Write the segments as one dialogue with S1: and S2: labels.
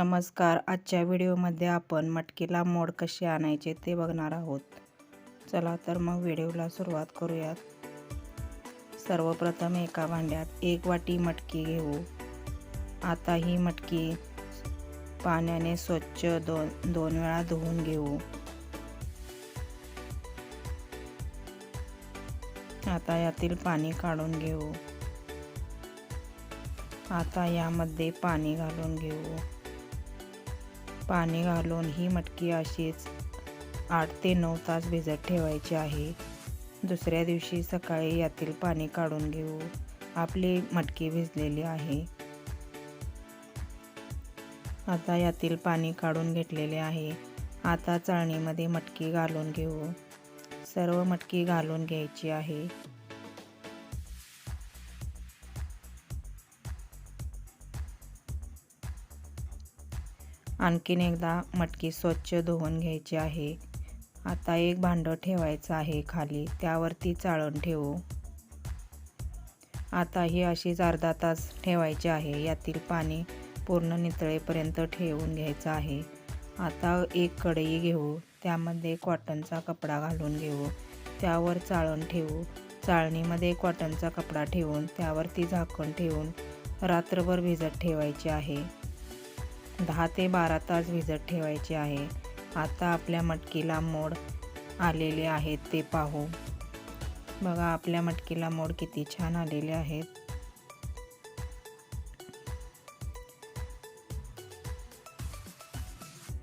S1: नमस्कार. आजच्या व्हिडिओमध्ये आपण मटकीला मोड कसे आणायचे ते बघणार आहोत. चला तर मग व्हिडिओला सुरुवात करूयात. सर्वप्रथम एका भांड्यात एक वाटी मटकी घेऊ. आता ही मटकी पाण्याने स्वच्छ दोन दोन वेळा धुवून घेऊ. आता यातील पाणी काढून घेऊ. आता यामध्ये पाणी घालून घेऊ. पाणी घालून ही मटकी अशीच आठ ते नऊ तास भिजत ठेवायची आहे. दुसऱ्या दिवशी सकाळी यातील पाणी काढून घेऊ. आपली मटकी भिजलेली आहे. आता यातील पाणी काढून घेतलेले आहे. आता चाळणीमध्ये मटकी घालून घेऊ. सर्व मटकी घालून घ्यायची आहे. आणखीन एकदा मटकी स्वच्छ धुवून घ्यायची आहे. आता एक भांडं ठेवायचं आहे खाली त्यावरती चाळण ठेवू. आता ही अशीच अर्धा तास ठेवायची आहे यातील पाणी पूर्ण नितळेपर्यंत ठेवून घ्यायचं आहे. आता एक कढई घेऊ त्यामध्ये कॉटनचा कपडा घालून घेऊ. त्यावर चाळण ठेवू. चाळणीमध्ये कॉटनचा कपडा ठेवून त्यावरती झाकण ठेवून रात्रभर भिजत ठेवायची आहे. दहा ते बारा तास भिजत ठेवायचे आहे. आता आपल्या मटकीला मोड आलेले आहेत ते पाहू. बघा आपल्या मटकीला मोड किती छान आलेले आहेत.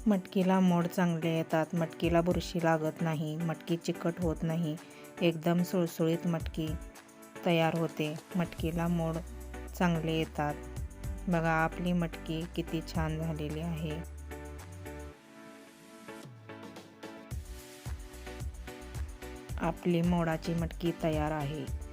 S1: मटकीला मोड चांगले येतात. मटकीला बुरशी लागत नाही. मटकी चिकट होत नाही. एकदम सुळसुळीत मटकी तयार होते. मटकीला मोड चांगले येतात. बघा आपली मटकी किती छान झालेली आहे. आपली मोडाची मटकी तयार आहे.